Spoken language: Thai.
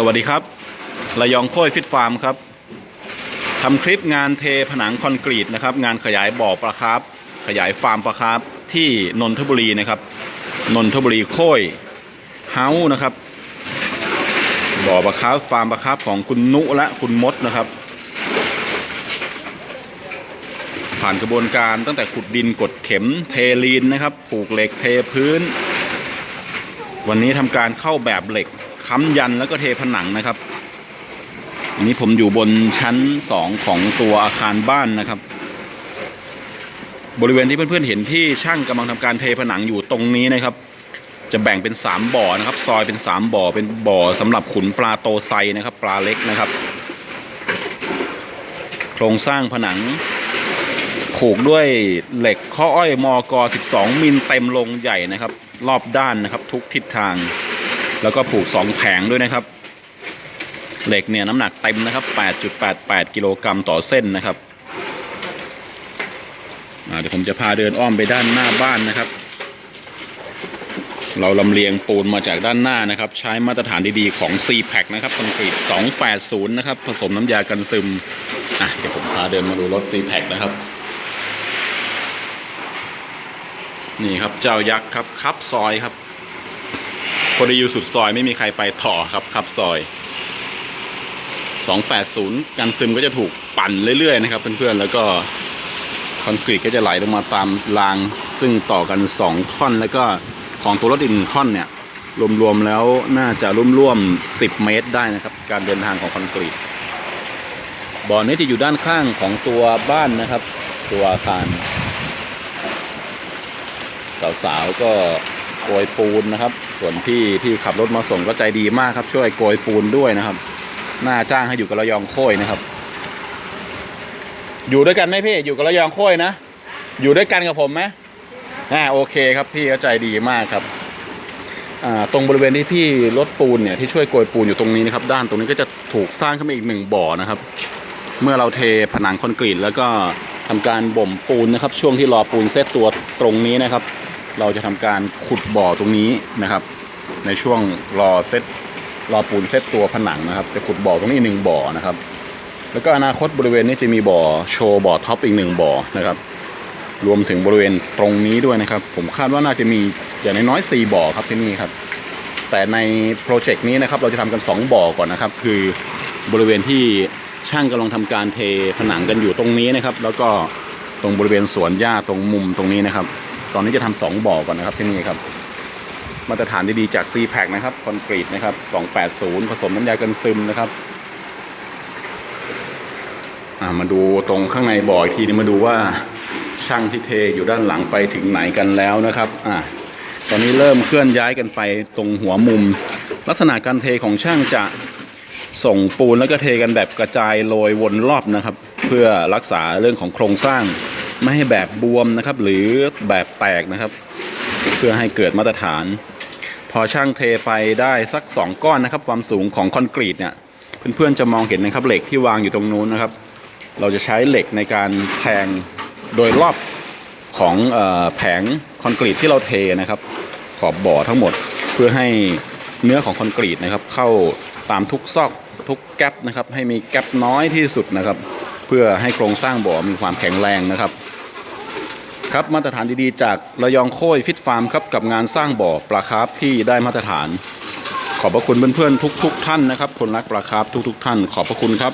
สวัสดีครับ ระยองโค้ยฟิตฟาร์มครับทำคลิปงานเทผนังคอนกรีตนะครับ งานขยายบ่อปลาคาร์ฟขยายฟาร์มปลาคาร์ฟที่นนทบุรีนะครับ นนทบุรีโค้ยเฮาส์นะครับ บ่อปลาคาร์ฟฟาร์มปลาคาร์ฟของคุณนุและคุณมดนะครับ ผ่านกระบวนการตั้งแต่ขุดดินกดเข็มเทลีนนะครับ ปลูกเหล็กเทพื้น วันนี้ทำการเข้าแบบเหล็ก ค้ำยันแล้วก็เทผนังนะครับ อันนี้ผมอยู่บนชั้นสองของตัวอาคารบ้านนะครับ บริเวณที่เพื่อนๆเห็นที่ช่างกำลังทำการเทผนังอยู่ตรงนี้นะครับ จะแบ่งเป็น 3 บ่อนะครับ ซอยเป็น 3 บ่อเป็นบ่อสำหรับขุนปลาโตไซนะครับ ปลาเล็กนะครับ โครงสร้างผนังผูกด้วยเหล็กข้ออ้อยมอก12 มิลเต็มลงใหญ่นะครับ รอบด้านนะครับ ทุกทิศทาง แล้วก็ผูก 2 แผงด้วยนะครับ เหล็กเนี่ยน้ำหนักเต็มนะครับ 8.88 กิโลกรัมต่อเส้นนะครับเดี๋ยวผมจะพาเดินอ้อมไปด้านหน้าบ้านนะครับ เราลำเลียงปูนมาจากด้านหน้านะครับ ใช้มาตรฐานดีๆของ c p a c นะครับคอนกรีต 280 นะครับ ผสมน้ำยากันซึมอะเดี๋ยวผมพาเดินมาดูรถ c p a c นะครับนี่ครับเจ้ายักษ์ครับคับซอยครับ พอดีอยู่สุดซอยไม่มีใครไปต่อครับครับซอย 280 กันซึมก็จะถูกปั่นเรื่อยๆนะครับเพื่อนๆแล้วก็คอนกรีตก็จะไหลลงมาตามราง ซึ่งต่อกัน 2 ท่อน แล้วก็ของตัวรถอีกหนึ่งท่อนเนี่ยรวมๆแล้วน่าจะร่วมๆ10 เมตรได้นะครับ การเดินทางของคอนกรีตบ่อนี้จะอยู่ด้านข้างของตัวบ้านนะครับ ตัวอาคาร สาวๆก็ โกยปูนนะครับ ส่วนพี่ที่ขับรถมาส่งก็ใจดีมากครับ ช่วยโกยปูนด้วยนะครับหน้าจ้างให้อยู่กับระยองโค้ยนะครับ อยู่ด้วยกันไหมพี่อยู่กับระยองโค้ยนะ อยู่ด้วยกันกับผมไหมอ่าโอเคครับพี่ก็ใจดีมากครับอ่าตรงบริเวณที่พี่รถปูนเนี่ยที่ช่วยโกยปูนอยู่ตรงนี้นะครับ ด้านตรงนี้ก็จะถูกสร้างขึ้นมาอีกหนึ่งบ่อนะครับ เมื่อเราเทผนังคอนกรีตแล้วก็ทำการบ่มปูนนะครับ ช่วงที่รอปูนเซตตัวตรงนี้นะครับ เราจะทำการขุดบ่อตรงนี้นะครับ ในช่วงรอเซตรอปูนเซตตัวผนังนะครับ จะขุดบ่อตรงนี้หนึ่งบ่อนะครับ แล้วก็อนาคตบริเวณนี้จะมีบ่อโชว์บ่อท็อปอีกหนึ่งบ่อนะครับ รวมถึงบริเวณตรงนี้ด้วยนะครับ ผมคาดว่าน่าจะมีอย่างน้อยๆสี่บ่อครับที่นี่ครับ แต่ในโปรเจกต์นี้นะครับ เราจะทำกัน 2 บ่อก่อนนะครับ คือบริเวณที่ช่างกำลังทำการเทผนังกันอยู่ตรงนี้นะครับ แล้วก็ตรงบริเวณสวนหญ้าตรงมุมตรงนี้นะครับ ตอนนี้จะทำสองบ่อก่อนนะครับที่นี่ครับ มาตรฐานดีๆจาก c p a c นะครับคอนกรีตนะครับ280 ผสมน้ำยากันซึมนะครับมาดูตรงข้างในบ่ออีกทีนึงมาดูว่าช่างที่เทอยู่ด้านหลังไปถึงไหนกันแล้วนะครับอ่าตอนนี้เริ่มเคลื่อนย้ายกันไปตรงหัวมุม ลักษณะการเทของช่างจะส่งปูนแล้วก็เทกันแบบกระจายโรยวนรอบนะครับ เพื่อรักษาเรื่องของโครงสร้าง ไม่ให้แบบบวมนะครับ หรือแบบแตกนะครับ เพื่อให้เกิดมาตรฐาน พอช่างเทไปได้สัก 2 ก้อนนะครับ ความสูงของคอนกรีตเนี่ยเพื่อนๆจะมองเห็นนะครับเหล็กที่วางอยู่ตรงนู้นนะครับ เราจะใช้เหล็กในการแทงโดยรอบของออแผงคอนกรีตที่เราเทนะครับ ขอบบ่อทั้งหมดเพื่อให้เนื้อของคอนกรีตนะครับ เข้าตามทุกซอกทุกแกลบนะครับ ให้มีแกลบน้อยที่สุดนะครับ เพื่อให้โครงสร้างบ่อมีความแข็งแรงนะครับ ครับมาตรฐานดีๆ จากระยองโค้ยฟิตฟาร์มครับกับงานสร้างบ่อปลาคาร์ฟที่ได้มาตรฐาน ขอบพระคุณเพื่อนๆทุก ๆ ท่านนะครับคนรักปลาคาร์ฟทุก ๆ ท่าน ขอบพระคุณครับ